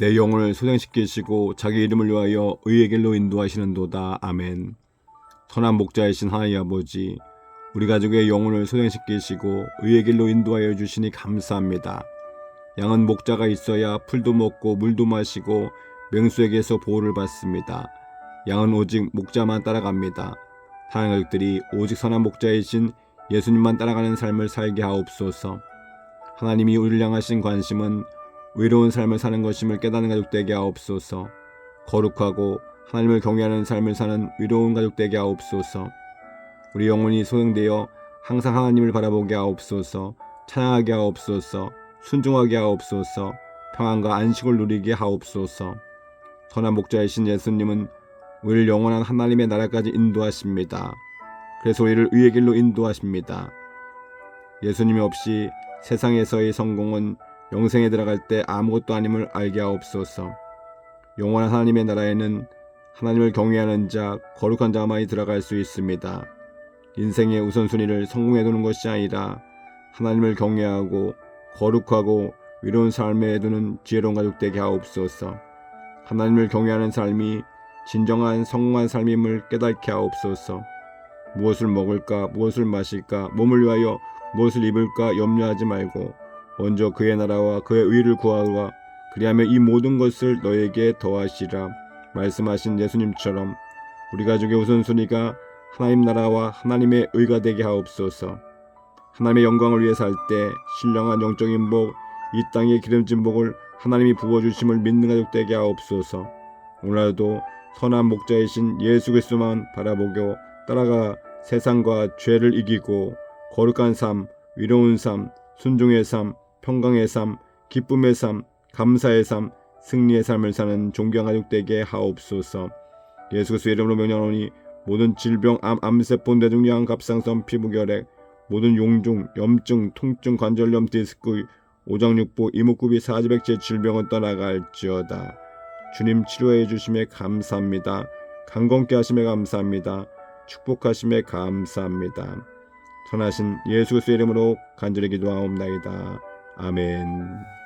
내 영혼을 소생시키시고 자기 이름을 위하여 의의 길로 인도하시는도다. 아멘. 선한 목자이신 하나님 아버지, 우리 가족의 영혼을 소생시키시고 의의 길로 인도하여 주시니 감사합니다. 양은 목자가 있어야 풀도 먹고 물도 마시고 맹수에게서 보호를 받습니다. 양은 오직 목자만 따라갑니다. 사랑하는 가족들이 오직 선한 목자이신 예수님만 따라가는 삶을 살게 하옵소서. 하나님이 우리를 향하신 관심은 의로운 삶을 사는 것임을 깨닫는 가족 되게 하옵소서. 거룩하고 하나님을 경외하는 삶을 사는 의로운 가족 되게 하옵소서. 우리 영혼이 소용되어 항상 하나님을 바라보게 하옵소서. 찬양하게 하옵소서. 순종하게 하옵소서. 평안과 안식을 누리게 하옵소서. 선한 목자이신 예수님은 우리를 영원한 하나님의 나라까지 인도하십니다. 그래서 우리를 의의 길로 인도하십니다. 예수님이 없이 세상에서의 성공은 영생에 들어갈 때 아무것도 아님을 알게 하옵소서. 영원한 하나님의 나라에는 하나님을 경외하는 자, 거룩한 자만이 들어갈 수 있습니다. 인생의 우선순위를 성공에 두는 것이 아니라 하나님을 경외하고 거룩하고 위로운 삶에 두는 지혜로운 가족 되게 하옵소서. 하나님을 경외하는 삶이 진정한 성공한 삶임을 깨닫게 하옵소서. 무엇을 먹을까, 무엇을 마실까, 몸을 위하여 무엇을 입을까 염려하지 말고 먼저 그의 나라와 그의 의를 구하라. 그리하면 이 모든 것을 너에게 더하시라. 말씀하신 예수님처럼 우리 가족의 우선순위가 하나님 나라와 하나님의 의가 되게 하옵소서. 하나님의 영광을 위해 살 때 신령한 영적인 복, 이 땅의 기름진 복을 하나님이 부어주심을 믿는 가족 되게 하옵소서. 오늘도 선한 목자이신 예수 그리스도만 바라보고 따라가 세상과 죄를 이기고 거룩한 삶, 위로운 삶, 순종의 삶, 평강의 삶, 기쁨의 삶, 감사의 삶, 승리의 삶을 사는 존귀한 가족 되게 하옵소서. 예수 그리스도의 이름으로 명령하노니 모든 질병, 암, 암세포, 뇌종양, 갑상선, 피부결핵, 모든 용종, 염증, 통증, 관절염, 디스크, 오장육부, 이목구비, 사지백제 질병은 떠나갈지어다. 주님 치료해 주심에 감사합니다. 강건케 하심에 감사합니다. 축복하심에 감사합니다. 선하신 예수 그리스도의 이름으로 간절히 기도하옵나이다. 아멘.